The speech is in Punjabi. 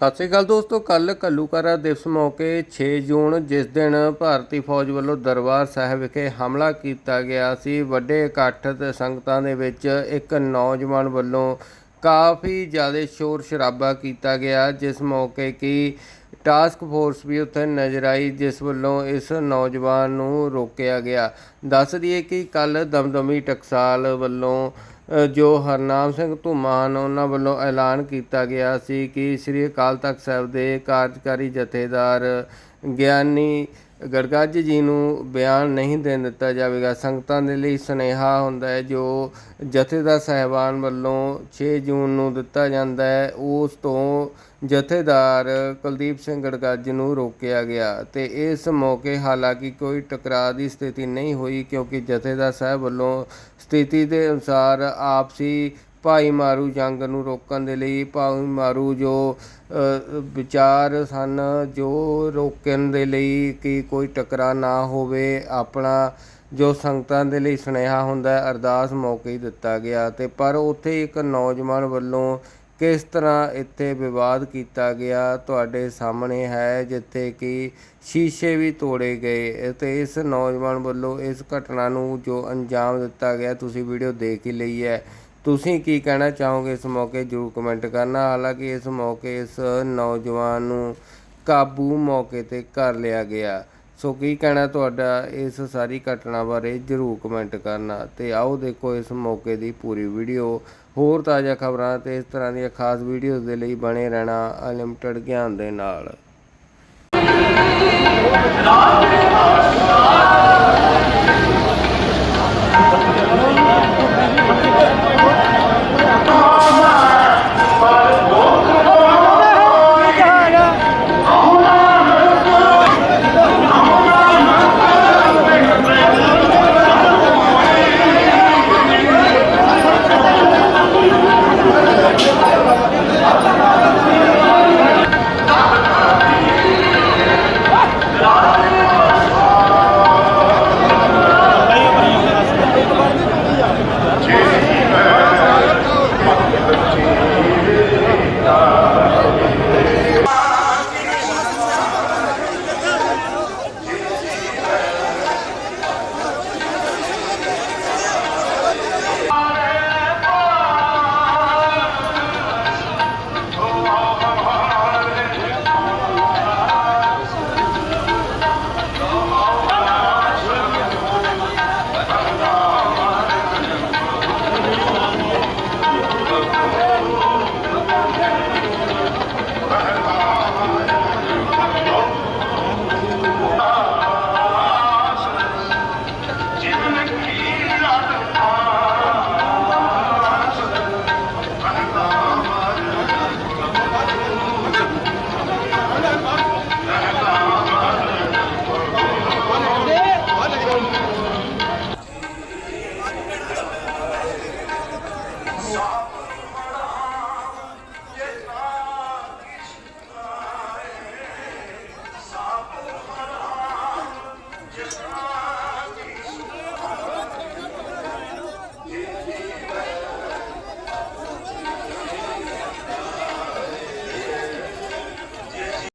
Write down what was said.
ਸਤਿ ਸ੍ਰੀ ਅਕਾਲ ਦੋਸਤੋ ਕੱਲ ਕੱਲੂਕਾਰਾ ਦਿਵਸ ਮੌਕੇ 6 ਜੂਨ, ਜਿਸ ਦਿਨ ਭਾਰਤੀ ਫੌਜ ਵੱਲੋਂ ਦਰਬਾਰ ਸਾਹਿਬ ਵਿਖੇ ਹਮਲਾ ਕੀਤਾ ਗਿਆ ਸੀ। ਵੱਡੇ ਇਕੱਠ ਤੇ ਸੰਗਤਾਂ ਦੇ ਵਿੱਚ ਇੱਕ ਨੌਜਵਾਨ ਵੱਲੋਂ ਕਾਫੀ ਜ਼ਿਆਦਾ ਸ਼ੋਰ ਸ਼ਰਾਬਾ ਕੀਤਾ ਗਿਆ, ਜਿਸ ਮੌਕੇ ਕਿ ਟਾਸਕ ਫੋਰਸ ਵੀ ਉੱਥੇ ਨਜ਼ਰ ਆਈ, ਜਿਸ ਵੱਲੋਂ ਇਸ ਨੌਜਵਾਨ ਨੂੰ ਰੋਕਿਆ ਗਿਆ। ਦੱਸ ਦਈਏ ਕਿ ਕੱਲ ਦਮਦਮੀ ਟਕਸਾਲ ਵੱਲੋਂ ਜੋ ਹਰਨਾਮ ਸਿੰਘ ਧੁੰਮਾ ਹਨ ਉਹਨਾਂ ਵੱਲੋਂ ਐਲਾਨ ਕੀਤਾ ਗਿਆ ਸੀ ਕਿ ਸ੍ਰੀ ਅਕਾਲ ਤਖਤ ਸਾਹਿਬ ਦੇ ਕਾਰਜਕਾਰੀ ਜਥੇਦਾਰ ਗਿਆਨੀ ਗੜਗੱਜ ਜੀ ਨੂੰ ਬਿਆਨ ਨਹੀਂ ਦੇਣ ਦਿੱਤਾ ਜਾਵੇਗਾ। ਸੰਗਤਾਂ ਦੇ ਲਈ ਸੁਨੇਹਾ ਹੁੰਦਾ ਹੈ, ਜੋ ਜਥੇਦਾਰ ਸਾਹਿਬਾਨ ਵੱਲੋਂ 6 ਜੂਨ ਨੂੰ ਦਿੱਤਾ ਜਾਂਦਾ ਹੈ। ਉਸ ਤੋਂ ਜਥੇਦਾਰ ਕੁਲਦੀਪ ਸਿੰਘ ਗੜਗੱਜ ਨੂੰ ਰੋਕਿਆ ਗਿਆ ਤੇ ਇਸ ਮੌਕੇ ਹਾਲਾਂਕਿ ਕੋਈ ਟਕਰਾਅ ਦੀ ਸਥਿਤੀ ਨਹੀਂ ਹੋਈ, ਕਿਉਂਕਿ ਜਥੇਦਾਰ ਸਾਹਿਬ ਵੱਲੋਂ ਸਥਿਤੀ ਦੇ ਅਨੁਸਾਰ ਆਪਸੀ ਭਾਈ ਮਾਰੂ ਜੰਗ ਨੂੰ ਰੋਕਣ ਦੇ ਲਈ, ਭਾਈ ਮਾਰੂ ਜੋ ਵਿਚਾਰ ਸਨ, ਜੋ ਰੋਕਣ ਦੇ ਲਈ ਕਿ ਕੋਈ ਟਕਰਾ ਨਾ ਹੋਵੇ, ਆਪਣਾ ਜੋ ਸੰਗਤਾਂ ਦੇ ਲਈ ਸੁਨੇਹਾ ਹੁੰਦਾ ਅਰਦਾਸ ਮੌਕੇ ਹੀ ਦਿੱਤਾ ਗਿਆ ਤੇ ਪਰ ਉੱਥੇ ਇੱਕ ਨੌਜਵਾਨ ਵੱਲੋਂ ਕਿਸ ਤਰ੍ਹਾਂ ਇੱਥੇ ਵਿਵਾਦ ਕੀਤਾ ਗਿਆ, ਤੁਹਾਡੇ ਸਾਹਮਣੇ ਹੈ, ਜਿੱਥੇ ਕਿ ਸ਼ੀਸ਼ੇ ਵੀ ਤੋੜੇ ਗਏ ਤੇ ਇਸ ਨੌਜਵਾਨ ਵੱਲੋਂ ਇਸ ਘਟਨਾ ਨੂੰ ਜੋ ਅੰਜਾਮ ਦਿੱਤਾ ਗਿਆ, ਤੁਸੀਂ ਵੀਡੀਓ ਦੇਖ ਹੀ ਲਈ ਹੈ। ਤੁਸੀਂ ਕੀ ਕਹਿਣਾ ਚਾਹੋਗੇ ਇਸ ਮੌਕੇ? ਜਰੂਰ ਕਮੈਂਟ ਕਰਨਾ। ਹਾਲਾਂਕਿ ਇਸ ਮੌਕੇ ਇਸ ਨੌਜਵਾਨ ਨੂੰ ਕਾਬੂ ਮੌਕੇ ਤੇ ਕਰ ਲਿਆ ਗਿਆ। ਸੋ ਕੀ ਕਹਿਣਾ ਤੁਹਾਡਾ ਇਸ ਸਾਰੀ ਘਟਨਾ ਬਾਰੇ? ਜਰੂਰ ਕਮੈਂਟ ਕਰਨਾ ਤੇ ਆਓ ਦੇਖੋ ਇਸ ਮੌਕੇ ਦੀ ਪੂਰੀ ਵੀਡੀਓ ਹੋਰ ਤਾਜ਼ਾ ਖਬਰਾਂ ਤੇ ਇਸ ਤਰ੍ਹਾਂ ਦੀਆਂ ਖਾਸ ਵੀਡੀਓਜ਼ ਦੇ ਲਈ ਬਣੇ ਰਹਿਣਾ ਅਨਲਿਮਟਿਡ ਗਿਆਨ ਦੇ ਨਾਲ।